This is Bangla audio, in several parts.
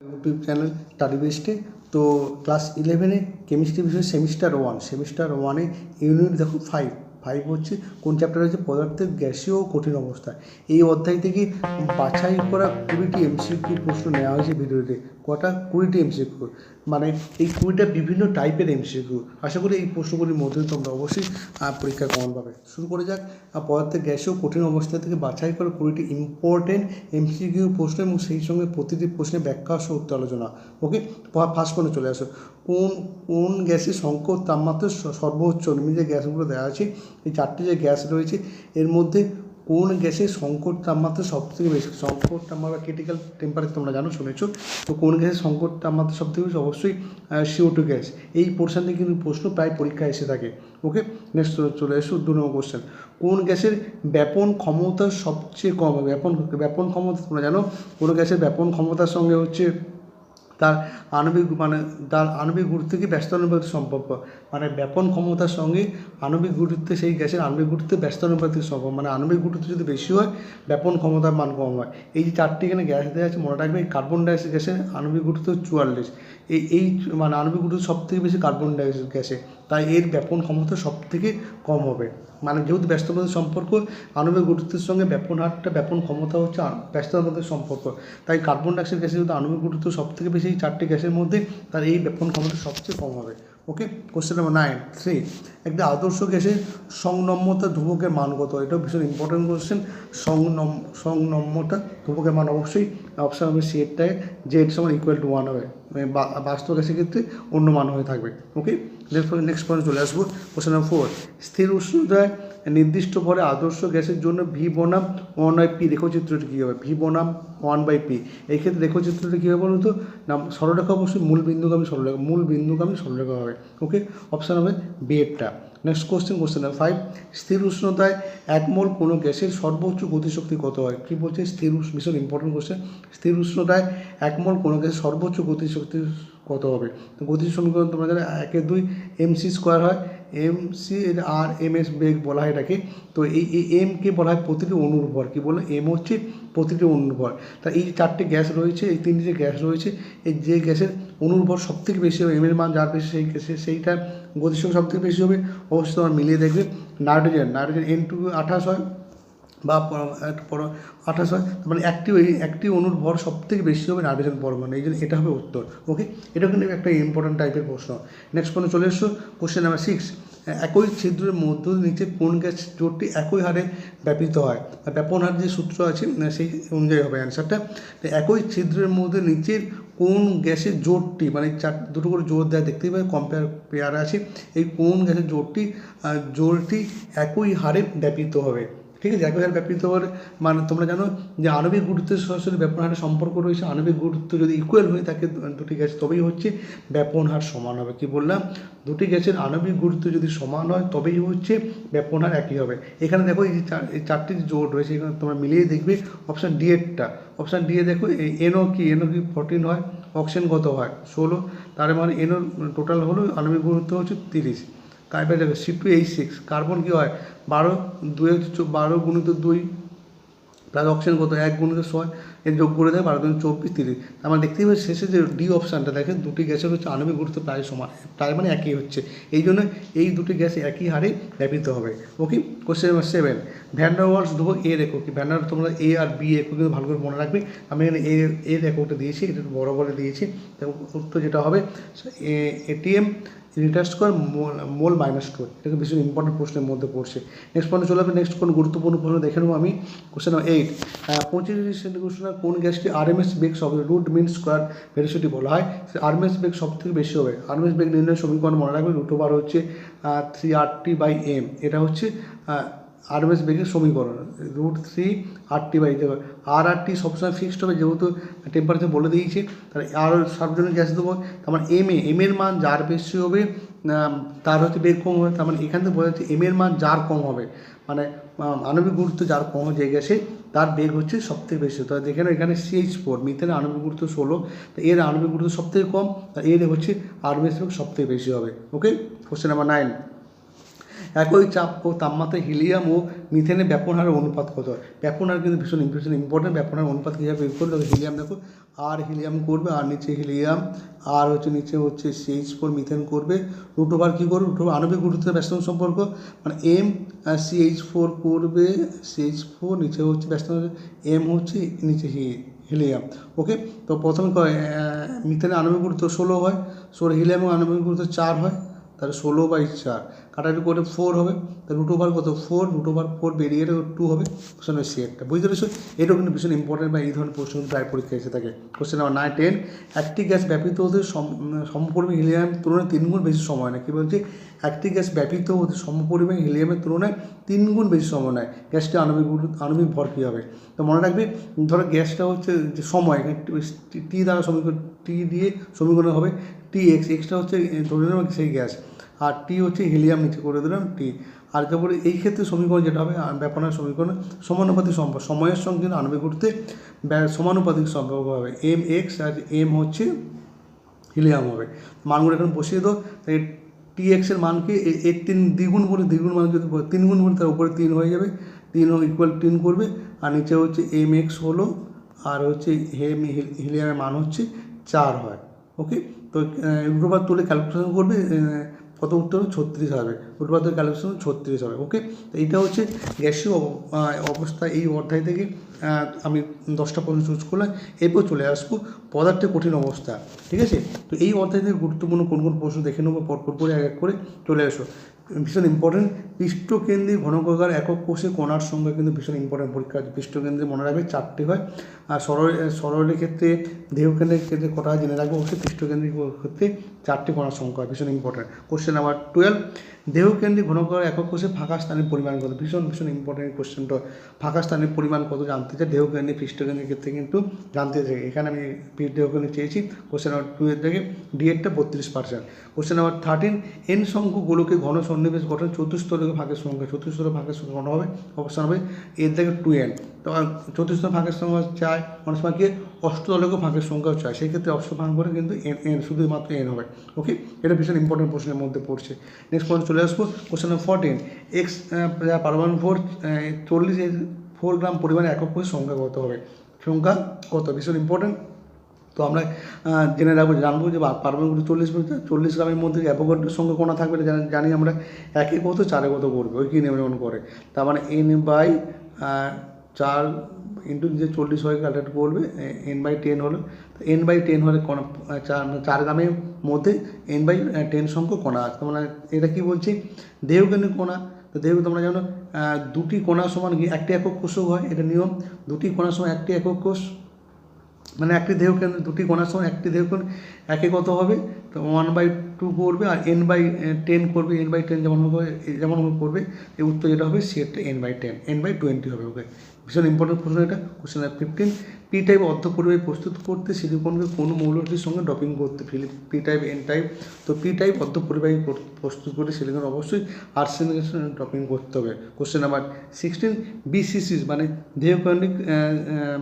ইউটিউব চ্যানেল স্টাডি বেস্টে তো ক্লাস ইলেভেনে কেমিস্ট্রি বিষয়ে সেমিস্টার ওয়ান সেমিস্টার ওয়ানে ইউনিট দেখো ফাইভ ফাইভ হচ্ছে, কোন চ্যাপ্টার হচ্ছে পদার্থের গ্যাসীয় ও কঠিন অবস্থা। এই অধ্যায় থেকে বাছাই করা কুড়িটি এমসিকিউ প্রশ্ন নেওয়া হয়েছে ভিডিওতে। কটা? কুড়িটি এমসিকিউ মানে এই কুড়িটা বিভিন্ন টাইপের এমসিকিউ আশা করি এই প্রশ্নগুলির মধ্যে তোমরা অবশ্যই পরীক্ষা কমন পাবে। শুরু করে যাক। পদার্থের গ্যাসীয় কঠিন অবস্থা থেকে বাছাই করা কুড়িটি ইম্পর্টেন্ট এমসিকিউ প্রশ্ন এবং সেই সঙ্গে প্রতিটি প্রশ্নের ব্যাখ্যা সহ উত্তর আলোচনা। ওকে ফার্স্ট পয়েন্টে চলে আসো। কোন কোন গ্যাসের সংকট তাপমাত্রা সর্বোচ্চ নিম্নে যে গ্যাসগুলো দেওয়া আছে এই চারটি যে গ্যাস রয়েছে, এর মধ্যে কোন গ্যাসের সংকট তাপমাত্রা সবথেকে বেশি? সংকট তাপমাত্রা ক্রিটিক্যাল টেম্পারেচার তোমরা জানো, শুনেছো? তো কোন গ্যাসের সংকট তাপমাত্রা সবথেকে বেশি? অবশ্যই সিও টু গ্যাস। এই পোর্শন থেকে কিন্তু প্রশ্ন প্রায় পরীক্ষায় এসে থাকে। ওকে নেক্সট চলে এসো, দু নম্বর কোশ্চেন কোন গ্যাসের ব্যাপন ক্ষমতা সবচেয়ে কম? ব্যাপন ব্যাপন ক্ষমতা তোমরা জানো? কোনো গ্যাসের ব্যাপন ক্ষমতার সঙ্গে হচ্ছে তার আণবিক মানে তার আণবিক গুরুত্ব কি ব্যস্ত ব্যস্তানুপাতিক সম্পর্ক? মানে ব্যাপন ক্ষমতার সঙ্গে আণবিক গুরুত্বে সেই গ্যাসের আণবিক গুরুত্বে ব্যস্তানুপাতিক সম্পর্ক। মানে আণবিক গুরুত্ব যদি বেশি হয়, ব্যাপন ক্ষমতার মান কম হয়। এই যে চারটি এখানে গ্যাস দেওয়া আছে, মনে রাখবে কার্বন ডাইঅক্সাইড গ্যাসের আণবিক গুরুত্ব চুয়াল্লিশ। এই এই মানে আণবিক গুরুত্ব সব থেকে বেশি কার্বন ডাইঅক্সাইড গ্যাসে তাই এর ব্যাপন ক্ষমতা সব থেকে কম হবে। মানে যেহেতু ব্যস্ততার সম্পর্ক আণবিক গুরুত্বের সঙ্গে ব্যাপন হারটা, ব্যাপন ক্ষমতা হচ্ছে ব্যস্ততার সম্পর্ক। তাই কার্বন ডাইঅক্সাইড গ্যাসের যেহেতু আণবিক গুরুত্ব সব থেকে বেশি চারটি গ্যাসের মধ্যে, তার এই ব্যাপন ক্ষমতা সবচেয়ে কম হবে। Okay question number nine three একটি আদর্শ গ্যাসের সংনম্যতা ধ্রুবকের মান কত এটাও ভীষণ ইম্পর্টেন্ট কোশ্চেন সংনম, সংনম্যতা ধ্রুবকের মান অবশ্যই অপশান হবে সি এরটায় যে এর সমান ইকুয়াল টু ওয়ান হবে। মানে বাস্তব গ্যাসের ক্ষেত্রে অন্য মান হয়ে থাকবে। ওকে নেক্সট পয়েন্ট চলে আসব। কোশ্চেন নাম্বার ফোর স্থির উষ্ণতায় নির্দিষ্ট পরে আদর্শ গ্যাসের জন্য ভি বনাম ওয়ান বাই পি। রেখচিত্রটি কী হবে? ভি বনাম ওয়ান বাই পি। এই ক্ষেত্রে রেখচিত্রটি কী হবে বলুন তো? না সরলরেখা অবশ্যই মূল বিন্দুগামী সরলরেখা, মূল বিন্দুগামী সরলরেখা হবে। ওকে? অপশান হবে B এরটা next question question number five স্থির উষ্ণতায় এক মোল কোনো গ্যাসের সর্বোচ্চ গতিশক্তি কত হয়? কী বলছে? স্থির উষ্ণ, ভীষণ ইম্পর্টেন্ট কোশ্চেন স্থির উষ্ণতায় এক মোল কোনো গ্যাসের সর্বোচ্চ গতিশক্তি কত হবে? তো গতি সমীকরণ তোমরা জানো, একে দুই এম সি স্কোয়ার হয়। M C R M S বেগ বলা হয় এটাকে। তো এই এম এমকে বলা হয় প্রতিটি অনুর্বর। কী বলে? এম হচ্ছে প্রতিটি অনুর্বর। তা এই চারটে গ্যাস রয়েছে, এই তিনটি যে গ্যাস রয়েছে, এই যে গ্যাসের অনুর্বর ভর সব থেকে বেশি হবে এমের মান যার বেশি সেই গ্যাসে সেইটা গতিসংখ্যা সব থেকে বেশি হবে, অবশ্যই তোমার মিলিয়ে দেখবে। নাইট্রোজেন নাইট্রোজেন এন টু আঠাশ হয়। বা আঠাশ হয় মানে একটি একটি অণুর ভর সব থেকে বেশি হবে নাইট্রোজেন পরমাণু। এই জন্য এটা হবে উত্তর। ওকে এটা কিন্তু একটা ইম্পর্টেন্ট টাইপের প্রশ্ন। নেক্সট পয়েন্ট চলে এসছো কোশ্চেন নাম্বার সিক্স একই ছিদ্রের মধ্য নিচে কোন গ্যাস জোটটি একই হারে ব্যাপিত হয়? আর ব্যাপন হার যে সূত্র আছে সেই অনুযায়ী হবে অ্যান্সারটা একই ছিদ্রের মধ্যে নিচের কোন গ্যাসের জোটটি মানে চার, দুটো করে জোর দেওয়া দেখতেই পাবে কম্পেয়ার পেয়ার আছে, এই কোন গ্যাসের জোটটি জোরটি একই হারে ব্যাপিত হবে? ঠিক আছে, একই ব্যাপিত হবে মানে তোমরা জানো যে আণবিক গুরুত্বের সরাসরি ব্যাপন হারের সম্পর্ক রয়েছে, আণবিক গুরুত্ব যদি ইকুয়াল হয়ে থাকে দুটি গ্যাস তবেই হচ্ছে ব্যাপন হার সমান হবে। কি বললাম? দুটি গ্যাসের আণবিক গুরুত্ব যদি সমান হয়, তবেই হচ্ছে ব্যাপন হার একই হবে। এখানে দেখো এই এই চারটি জোট রয়েছে, এখানে তোমরা মিলিয়ে দেখবে অপশান ডি এরটা অপশান ডি এ দেখো এনও কি? এনও কি ফোরটিন হয়? অক্সিজেন কত হয়? ষোলো। তার মানে এনও টোটাল হলো, আণবিক গুরুত্ব হচ্ছে তিরিশ। কার্বন যাবে C two H six carbon কী হয়? বারো হচ্ছে বারো গুণিত দুই প্লাস অক্সিজেন কত? এক গুণিত ছয় যোগ করে দেয় বারো দিন চব্বিশ তিরিশ। তার মানে দেখতেই পাচ্ছি শেষে যে ডি অপশানটা দেখেন, দুটি গ্যাসের হচ্ছে আণবিক গুরুত্ব প্রায় সমান প্রায় মানে একই হচ্ছে। এই জন্য এই দুটি গ্যাস একই হারে ব্যাপিত হবে। Okay question number seven van der Waals ধ্রুবক এর একক। ভ্যান্ডার তোমরা এ আর বি একক কিন্তু ভালো করে মনে রাখবে। আমি এখানে এ এর এককটা দিয়েছি, এটা একটু বড় করে দিয়েছি। উত্তর যেটা হবে atm litre square mole minus এটা কিন্তু ভীষণ ইম্পর্টেন্ট প্রশ্নের মধ্যে পড়ছে। নেক্সট পয়েন্ট চলে যাবে নেক্সট কোন গুরুত্বপূর্ণ প্রশ্ন দেখে নেব আমি। কোশ্চেন এইট পঁচিশ সেন্টি কোশ্চেন কোন গ্যাসটি আরএমএস বেগ সব রুট মিন স্কোয়ার ভেরিসিটি বলা হয় আরএমএস বেগ সব থেকে বেশি হবে। আরএমএস বেগ নির্ণয় সমীকরণ মনে রাখবে রুট ওভার হচ্ছে three R T by M এটা হচ্ছে আরএমএস বেগের সমীকরণ। Root three R T by R R T সবসময় ফিক্সড হবে, যেহেতু টেম্পারেচার বলে দিয়েছে, তাহলে আর সার্বজনীন গ্যাস দেবো। তার এম এ এম এর মান যার বেশি হবে তার হচ্ছে বেগ কম হবে, তার মানে এখান থেকে বোঝা যাচ্ছে এম এর মান যার কম হবে। মানে আণবিক গুরুত্ব যার কম হয়ে গেছে তার বেগ হচ্ছে সবথেকে বেশি। তো যেখানে এখানে সিএইচ ফোর মিথেনের আণবিক গুরুত্ব ষোলো। এর আণবিক গুরুত্ব সবথেকে কম তা এর হচ্ছে আরবিএস সবথেকে বেশি হবে। ওকে কোশ্চেন নাম্বার নাইন একই চাপ ও তাপমাত্রায় হিলিয়াম ও মিথেনের ব্যাপন হারের অনুপাত কত হয়? ব্যাপন হার কিন্তু ভীষণ ভীষণ ইম্পর্টেন্ট ব্যাপন অনুপাত কীভাবে বের করবে হিলিয়াম দেখো আর হিলিয়াম করবে, আর নিচে হিলিয়াম, আর হচ্ছে নিচে হচ্ছে সিএইচ ফোর মিথেন করবে রুট ওভার কী করবে? রুট ওভার আণবিক গুরুত্বের ব্যস্ত সম্পর্ক মানে এম সিএইচ ফোর করবে সিএইচ ফোর নিচে হচ্ছে ব্যস্ত এম হচ্ছে নিচে হিলিয়াম ওকে তো প্রথমে মিথেনের আণবিক গুরুত্ব ষোলো হয়, ষোলো হিলিয়ামের আণবিক গুরুত্ব চার হয়, তাহলে ষোলো বাই চার কাটাকাটি করে ফোর হবে। তা রুট ওভার কত? ফোর রুট ওভার ফোর বেরিয়ে এলে টু হবে। কোশ্চেন সি একটা। বুঝতে পেরেছ? এটাও কিন্তু ভীষণ ইম্পর্টেন্ট বা এই ধরনের প্রশ্ন প্রায় পরীক্ষা এসে থাকে। কোশ্চেন নাম্বার নাইন টেন একটি গ্যাস ব্যাপিত হতে সম- সমপরিমাণ হিলিয়াম তুলনায় তিন গুণ বেশি সময় নেয়। কী বলছি? একটি গ্যাস ব্যাপিত হতে সমপরিমাণ হিলিয়ামের তুলনায় তিন গুণ বেশি সময় নেয়। গ্যাসটি আণবিক আণবিক ভর কী হবে? তো মনে রাখবে, ধরো গ্যাসটা হচ্ছে যে সময় টি দ্বারা সমীকরণ, টি দিয়ে সমীকরণ হবে। টি এক্স এক্সটা হচ্ছে, ধরে নিলাম সেই গ্যাস আর টি হচ্ছে হিলিয়াম নিচে করে দিলাম, টি। আর তারপরে এই ক্ষেত্রে সমীকরণ যেটা হবে ব্যাপনের সমীকরণ, সমানুপাতিক সম্পর্ক, সময়ের সঙ্গে কিন্তু আণবিক ঘুরতে সমানুপাতিক সম্পর্ক হবে। এম এক্স আর এম হচ্ছে হিলিয়াম হবে। মানগুলো এখন বসিয়ে দাও টি এক্সের মানকে এ- তিন দ্বিগুণ বলে দ্বিগুণ মান যদি তিন গুণ বলে তার উপরে তিন হয়ে যাবে। তিন ইকুয়াল তিন করবে, আর নিচে হচ্ছে এম এক্স হলো, আর হচ্ছে হেম হিল- হিলিয়ামের মান হচ্ছে চার হয়। ওকে তো রুটোবার তুলে ক্যালকুলেশন করবে কত উত্তর হবে ছত্রিশ হবে। তুলে ক্যালকুলেশন ছত্রিশ হবে। ওকে তো এইটা হচ্ছে গ্যাসীয় অব- অবস্থা এই অধ্যায় থেকে আমি দশটা প্রশ্ন চুজ করলাম। এরপর চলে আসব পদার্থের কঠিন অবস্থা। ঠিক আছে? তো এই অধ্যায় থেকে গুরুত্বপূর্ণ কোন কোন প্রশ্ন দেখে নেব পরপর করে এক এক করে চলে এসো ভীষণ ইম্পর্টেন্ট পৃষ্ঠকেন্দ্রিক ঘনকাকার একক কোষে কণার সংখ্যা কিন্তু ভীষণ ইম্পর্টেন্ট পরীক্ষা পৃষ্ঠকেন্দ্রে মনে রাখবে চারটি হয়। আর সরল, সরলের ক্ষেত্রে, দেহকেন্দ্রের ক্ষেত্রে কটা জেনে রাখবে। অবশ্যই পৃষ্ঠকেন্দ্রিক ক্ষেত্রে চারটি কণার সংখ্যা ভীষণ ইম্পর্টেন্ট কোশ্চেন নাম্বার টুয়েলভ দেহকেন্দ্রিক ঘনকাকার একক কোষে ফাঁকা স্থানের পরিমাণ কত? ভীষণ ভীষণ ইম্পর্টেন্ট কোশ্চেনটা ফাঁকা স্থানের পরিমাণ কত জানতে চাই? দেহকেন্দ্রিক পৃষ্ঠকেন্দ্রের ক্ষেত্রে কিন্তু জানতে চাই। এখানে আমি দেহকেন্দ্রিক চেয়েছি। কোশ্চেন নাম্বার টু এর থেকে ডিএডটা বত্রিশ percent question number thirteen N সংখ্যক ঘন সন্নিবেশ গঠন চতুস্তরক ভাগের সংখ্যা। চতুস্তর ভাগের সংখ্যা ঘন হবে অবস্থান হবে এর থেকে টু এন তো চতুস্তর ভাগের সংখ্যা চায়, অনেক সময় কি অষ্টদলক ফাঁকের সংখ্যাও চায়, সেই ক্ষেত্রে অষ্ট ভাগ করে কিন্তু এন এন, শুধুমাত্র এন হবে। ওকে এটা ভীষণ ইম্পর্টেন্ট প্রশ্নের মধ্যে পড়ছে। নেক্সট পয়েন্ট চলে আসব কোশ্চেন নাম্বার ফোরটিন এক্স পারমাণু ফোর চল্লিশ ফোর গ্রাম পরিমাণে একক সংখ্যা কত হবে? সংখ্যা কত? ভীষণ ইম্পর্টেন্ট তো আমরা জেনে রাখব, জানব যে পারমাণবিক চল্লিশ চল্লিশ গ্রামের মধ্যে অ্যাভোগাড্রোর সঙ্গে কোনা থাকবে জানি- জানি আমরা। একে কত? চারে কত করবে ওই কি নেমন করে। তার মানে এন বাই চার ইন্টু যে চল্লিশ হয়ে ক্যালকুলেট করবে এন বাই টেন হলো এন বাই টেন হলে আহ, চার চার গ্রামের মধ্যে এন বাই টেন সংখ্যক কোনা আছে। মানে এটা কি বলছি? দেহকেন্দ্রিক কোনা তো দেহ তোমরা জানো দুটি কোণার সমান একটি একক কোষও হয় এটা নিয়ম। দুটি কোণার সমান একটি একক কোষ। মানে একটি দেহকেন্দ্র দুটি কণার সময় একটি দেহকেন্দ্র একে কত হবে? তো ওয়ান বাই টু করবে আর এন বাই টেন করবে। এন বাই টেন যেমন যেমন করবে। এই উত্তর যেটা হবে সেটা N by ten N by twenty হবে ওকে ভীষণ ইম্পর্টেন্ট প্রশ্ন এটা। কোশ্চেন ফিফটিন পি টাইপ অর্ধ পরিবাহী প্রস্তুত করতে সিলিকনকে কোন মৌলটির সঙ্গে ডপিং করতে ফিলিপ পি টাইপ এন টাইপ তো পি টাইপ অর্ধ পরিবাহী প্রস্তুত করতে সিলিকন অবশ্যই আর্সেনিকের সঙ্গে ডপিং করতে হবে। কোশ্চেন নাম্বার সিক্সটিন বিসিসি মানে দেহকেন্দ্রিক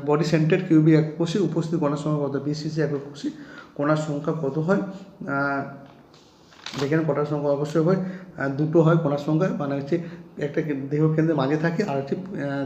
বডি সেন্টার কিউবি এক কোষে উপস্থিত কণার সংখ্যা কত? বিসিসি এক কোষে কণার সংখ্যা কত হয়? যেখানে কটার সংখ্যা অবশ্যই হয়। দুটো হয় কণার সংখ্যা মানে হচ্ছে একটা দেহ কেন্দ্রের মাঝে থাকে আর হচ্ছে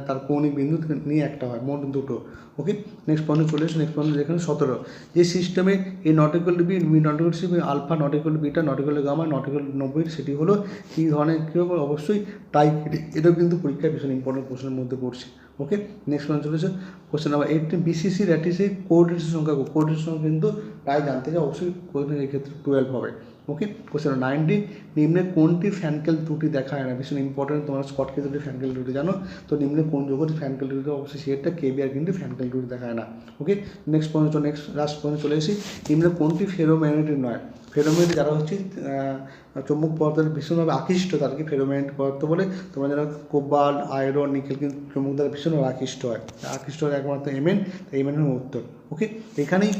তার কৌণিক বিন্দু নিয়ে একটা হয়, মোট দুটো। ওকে নেক্সট পয়েন্ট চলে এসে নেক্সট পয়েন্ট যেখানে সতেরো। যে সিস্টেমে এই not equal B not equal C alpha not equal beta not equal gamma not equal নব্বই সেটি হলো কী ধরনের, কী হবে? অবশ্যই টাইপ এটাও কিন্তু পরীক্ষায় ভীষণ ইম্পর্টেন্ট প্রশ্নের মধ্যে পড়ছে। ওকে নেক্সট পয়েন্ট চলেছে কোশ্চেন নাম্বার এইটিন বিসিসি র্যাটিসি কোঅর্ডিনেশন সংখ্যা কোঅর্ডিনেশন সংখ্যা কিন্তু প্রায় জানতে চাই অবশ্যই কোঅর্ডিনেশন ক্ষেত্রে টুয়েলভ হবে। ওকে কোশ্চেন নাইনটিন নিম্নে কোনটি ফ্যানকেল ত্রুটি দেখায় না? ভীষণ ইম্পর্টেন্ট তোমরা স্কটকে ত্রুটি ফ্যানকেল ত্রুটি, জানো? তো নিম্নে কোন জগতে ফ্যানকেল ত্রুটি অবশ্যই সেটা কেবিআর কিন্তু ফ্যানকেল ত্রুটি দেখায় না। Okay next point next last point চলে এসেছি। নিম্নে কোনটি ফেরোম্যাগনেটিক নয়? ফেরোম্যাগনেট যারা হচ্ছে চৌম্বক পদার্থের ভীষণভাবে আকৃষ্ট, তাদেরকে ফেরোম্যাগনেট পদার্থ বলে। তোমরা যারা কোবাল আয়রন নিকেল কিন্তু চৌম্বক দ্বারা ভীষণভাবে আকৃষ্ট হয়। আকৃষ্ট হয় একমাত্র এমএন এমএন উত্তর। ওকে এখানেই